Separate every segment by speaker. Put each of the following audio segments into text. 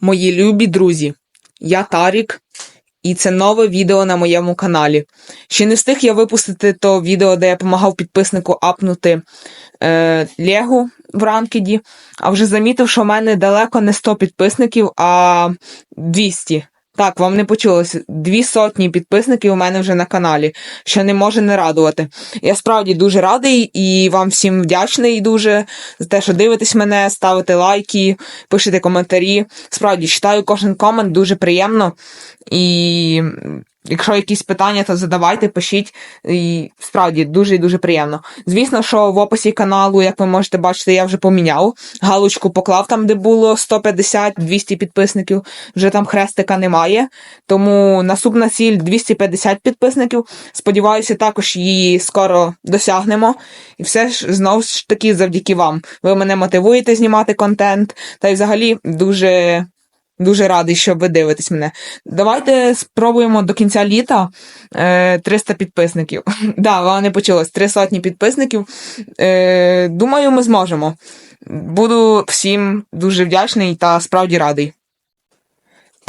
Speaker 1: Мої любі друзі, я Тарік, і це нове відео на моєму каналі. Ще не встиг я випустити то відео, де я допомагав підписнику апнути е, Лего в ранкеді, а вже замітив, що в мене далеко не 100 підписників, а 200. Так, вам не почулось. Дві сотні підписників у мене вже на каналі, що не може не радувати. Я справді дуже радий і вам всім вдячний дуже за те, що дивитесь мене, ставите лайки, пишете коментарі. Справді читаю кожен комент, дуже приємно. І якщо якісь питання, то задавайте, пишіть. І справді дуже і дуже приємно. Звісно, що в описі каналу, як ви можете бачити, я вже поміняв. Галочку поклав там, де було 150-200 підписників. Вже там хрестика немає. Тому наступна ціль 250 підписників. Сподіваюся, також її скоро досягнемо. І все ж знову ж таки завдяки вам. Ви мене мотивуєте знімати контент. Та й взагалі дуже. Дуже радий, що ви дивитесь мене. Давайте спробуємо до кінця літа е, 300 підписників. Да, вам не почулось, три сотні підписників. Е, Думаю, ми зможемо. Буду всім дуже вдячний та справді радий.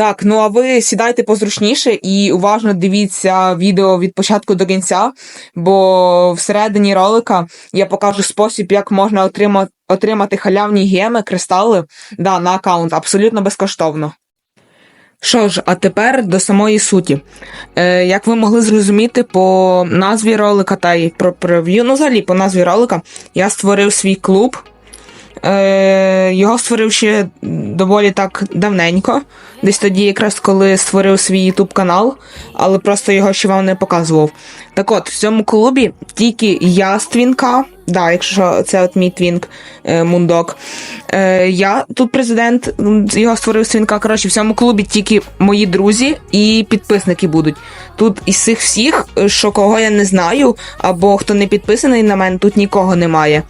Speaker 1: Так, ну а ви сідайте позручніше і уважно дивіться відео від початку до кінця, бо всередині ролика я покажу спосіб, як можна отримати, отримати халявні геми, кристали да, на аккаунт абсолютно безкоштовно. Що ж, а тепер до самої суті. Е, Як ви могли зрозуміти по назві ролика та й про прев'ю, ну взагалі по назві ролика, я створив свій клуб. Е, Його створив ще доволі так давненько. Десь тоді, якраз коли створив свій YouTube канал, але просто його ще вам не показував. Так от, в цьому клубі тільки я да, якщо це от мій твінк е, Мундок. Е, я тут президент, його створив з твінка. Коротше, в цьому клубі тільки мої друзі і підписники будуть. Тут із цих всіх, е, що кого я не знаю, або хто не підписаний на мене, тут нікого немає.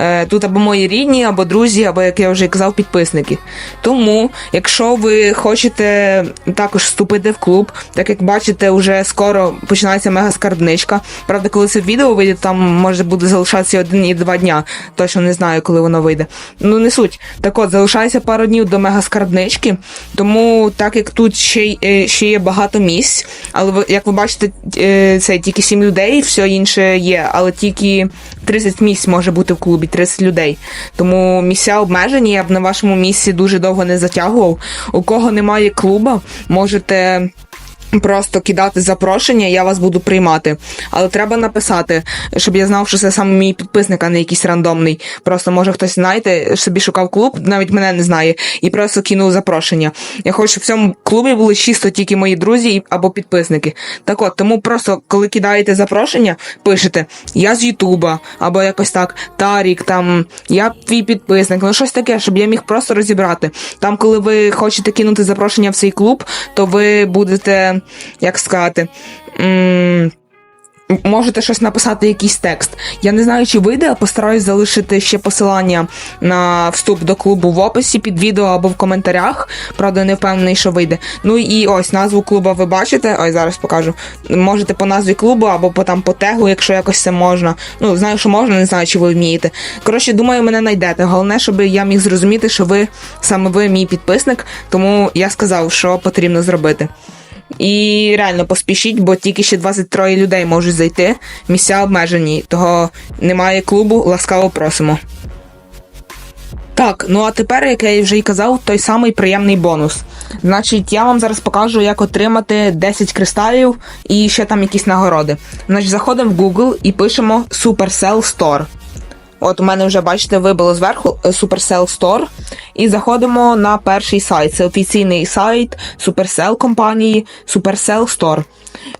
Speaker 1: Е, тут або мої рідні, або друзі, або, як я вже казав, підписники. Тому, якщо ви хочете також вступити в клуб, так як бачите, вже скоро починається мега скарбничка. Правда, коли це відео вийде, там може буде залишатися один і два дня. Точно не знаю, коли воно вийде. Ну не суть. Так от, залишається пару днів до мега скарбнички, тому так як тут ще, е, ще є багато місць, але як ви бачите, е, це тільки 7 людей, все інше є, але тільки 30 місць може бути в клубі, 30 людей. Тому місця обмежені, я б на вашому місці дуже довго не затягував. У кого немає клуба, можете. Просто кидати запрошення, я вас буду приймати. Але треба написати, щоб я знав, що це саме мій підписник, а не якийсь рандомний. Просто може хтось знаєте, собі шукав клуб, навіть мене не знає, і просто кинув запрошення. Я хочу, щоб в цьому клубі були чисто тільки мої друзі або підписники. Так от, тому просто коли кидаєте запрошення, пишете Я з Ютуба, або якось так, Тарік, там я твій підписник, ну щось таке, щоб я міг просто розібрати. Там, коли ви хочете кинути запрошення в цей клуб, то ви будете, як сказати. Можете щось написати, якийсь текст. Я не знаю, чи вийде, а постараюсь залишити ще посилання на вступ до клубу в описі під відео або в коментарях. Правда, не впевнений, що вийде. Ну і ось назву клуба ви бачите. Ой, зараз покажу. Можете по назві клубу або по там по тегу, якщо якось це можна. Ну, знаю, що можна, не знаю, чи ви вмієте. Коротше, думаю, мене знайдете. Головне, щоб я міг зрозуміти, що ви саме ви мій підписник, тому я сказав, що потрібно зробити. І реально поспішіть, бо тільки ще 23 людей можуть зайти. Місця обмежені, того немає клубу, ласкаво просимо. Так, ну а тепер, як я вже й казав, той самий приємний бонус. Значить, я вам зараз покажу, як отримати 10 кристалів і ще там якісь нагороди. Значить, заходимо в Google і пишемо Supercell Store. От у мене вже, бачите, вибило зверху е, Supercell Store. І заходимо на перший сайт. Це офіційний сайт Supercell компанії Supercell Store.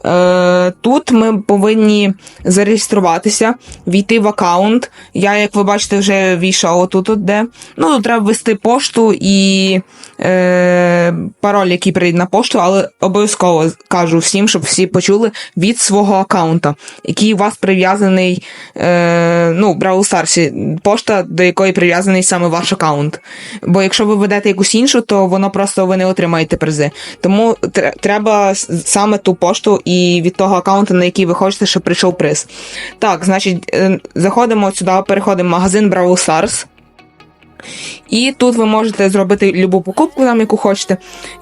Speaker 1: Е, тут ми повинні зареєструватися, війти в аккаунт. Я, як ви бачите, вже війшов отут, от де. Ну, треба ввести пошту і е, пароль, який прийде на пошту, але обов'язково кажу всім, щоб всі почули від свого аккаунта, який у вас прив'язаний е, ну, Brawl Stars, пошта, до якої прив'язаний саме ваш аккаунт. Бо якщо ви ведете якусь іншу, то воно просто ви не отримаєте призи. Тому треба саме ту пошту і від того аккаунту, на який ви хочете, щоб прийшов приз. Так, значить, е, заходимо сюди, переходимо в магазин Brawl Stars. І тут ви можете зробити любу покупку, там, яку хочете.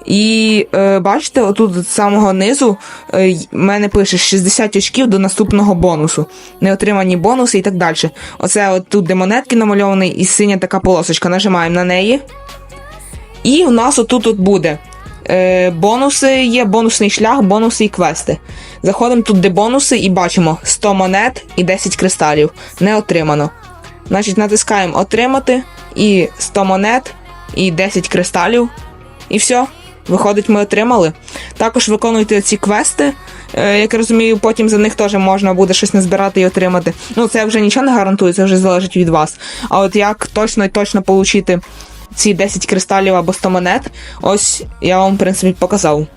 Speaker 1: І е, бачите, отут з самого низу е, мене пише 60 очків до наступного бонусу. Неотримані бонуси і так далі. Оце от тут, де монетки намальовані, і синя така полосочка. Нажимаємо на неї. І у нас отут от буде. Е, бонуси є, бонусний шлях, бонуси і квести. Заходимо тут, де бонуси, і бачимо 100 монет і 10 кристалів. Не отримано. Значить, натискаємо отримати і 100 монет, і 10 кристалів. І все. Виходить, ми отримали. Також виконуйте ці квести. Е, як я розумію, потім за них теж можна буде щось назбирати і отримати. Ну, це вже нічого не гарантує, це вже залежить від вас. А от як точно і точно отримати ці 10 кристалів або 100 монет, ось я вам, в принципі, показав.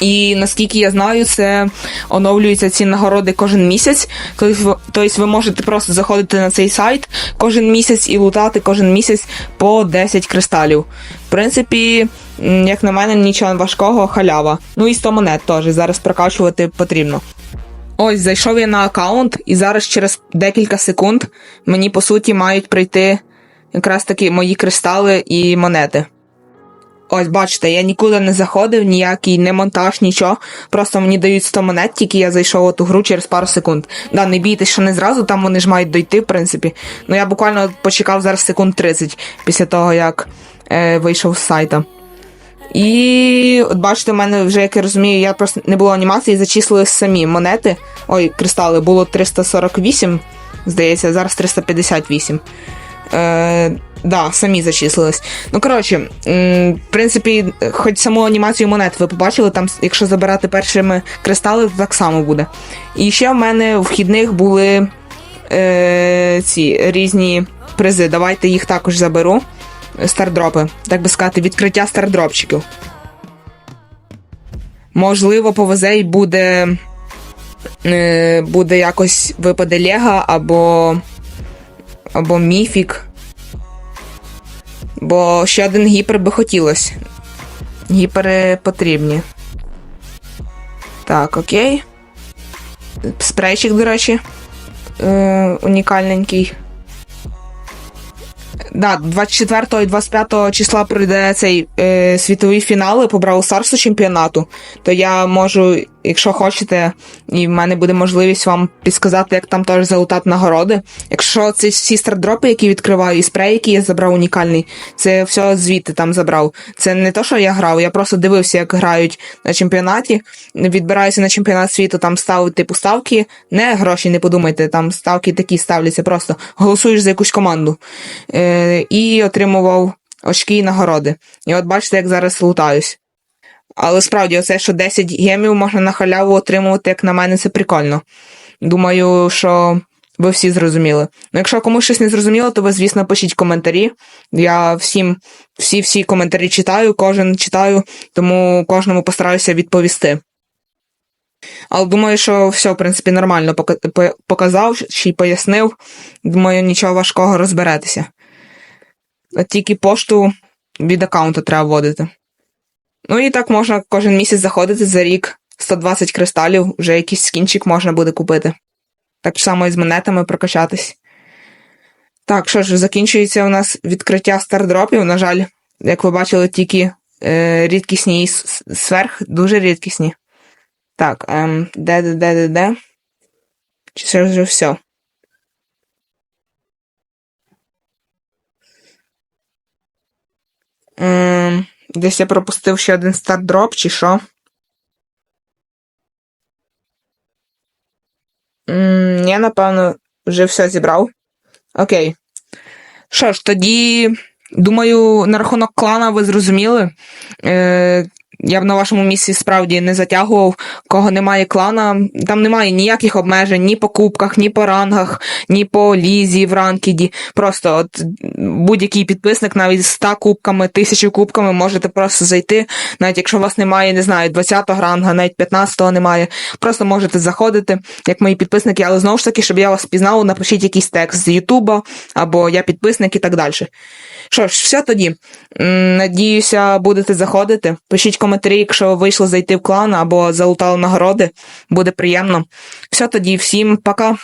Speaker 1: І наскільки я знаю, це оновлюються ці нагороди кожен місяць. Тобто ви- можете просто заходити на цей сайт кожен місяць і лутати кожен місяць по 10 кристалів. В принципі, як на мене, нічого важкого, халява. Ну і 100 монет теж зараз прокачувати потрібно. Ось, зайшов я на аккаунт, і зараз через декілька секунд мені по суті мають прийти якраз таки мої кристали і монети. Ось, бачите, я нікуди не заходив, ніякий не монтаж, нічого. Просто мені дають 100 монет, тільки я зайшов у ту гру через пару секунд. Да, не бійтесь, що не зразу, там вони ж мають дойти, в принципі. Ну я буквально почекав зараз секунд 30 після того, як е, вийшов з сайта. І от бачите, в мене вже, як я розумію, я просто не було анімації, зачислили самі монети. Ой, кристали, було 348, здається, зараз 358. Е, да, самі зачислились. Ну, коротше, в принципі, хоч саму анімацію монет ви побачили, там, якщо забирати першими кристали, то так само буде. І ще в мене в вхідних були е, ці різні призи. Давайте їх також заберу. Стардропи, так би сказати, відкриття стардропчиків. Можливо, повезе і буде. Е, буде якось випаде Лего або. Або Міфік. Бо ще один гіпер би хотілося. Гіпери потрібні. Так, окей. Спрейчик, до речі. Е, унікальненький. Да, 24 і 25 числа пройде цей е, світовий фінал по Бравл Старсу чемпіонату. То я можу, якщо хочете, і в мене буде можливість вам підсказати, як там теж залутати нагороди. Якщо це всі стардропи, які відкриваю, і спрей, який я забрав унікальний, це все звідти там забрав. Це не то, що я грав, я просто дивився, як грають на чемпіонаті. Відбираюся на чемпіонат світу, там ставить типу ставки. Не гроші, не подумайте, там ставки такі ставляться, просто голосуєш за якусь команду. Е, і отримував очки і нагороди. І от бачите, як зараз лутаюсь. Але справді, оце, що 10 гемів можна на халяву отримувати, як на мене, це прикольно. Думаю, що ви всі зрозуміли. Ну, якщо комусь щось не зрозуміло, то ви, звісно, пишіть коментарі. Я всім, всі-всі коментарі читаю, кожен читаю, тому кожному постараюся відповісти. Але думаю, що все, в принципі, нормально показав чи пояснив. Думаю, нічого важкого розберетеся. Тільки пошту від аккаунту треба вводити. Ну і так можна кожен місяць заходити за рік 120 кристалів, вже якийсь скінчик можна буде купити. Так само і з монетами прокачатись. Так, що ж, закінчується у нас відкриття стардропів. На жаль, як ви бачили, тільки е, рідкісні і сверх, дуже рідкісні. Так, ем, де, де, де, де, де? Чи це вже все? Десь я пропустив ще один стардроп, чи що? М, Я, напевно, вже все зібрав. Окей. Що ж, тоді, думаю, на рахунок клана ви зрозуміли. Е, я б на вашому місці справді не затягував, кого немає клана. Там немає ніяких обмежень ні по кубках, ні по рангах, ні по лізі в ранкіді. Просто от будь-який підписник, навіть з 100 кубками, 1000 кубками, можете просто зайти. Навіть якщо у вас немає, не знаю, 20-го ранга, навіть 15-го немає. Просто можете заходити, як мої підписники, але знову ж таки, щоб я вас пізнав, напишіть якийсь текст з Ютуба, або я підписник і так далі. Що ж, все тоді. Надіюся, будете заходити. Пишіть коментарі, якщо вийшло зайти в клан або залутали нагороди. Буде приємно. Все тоді, всім пока.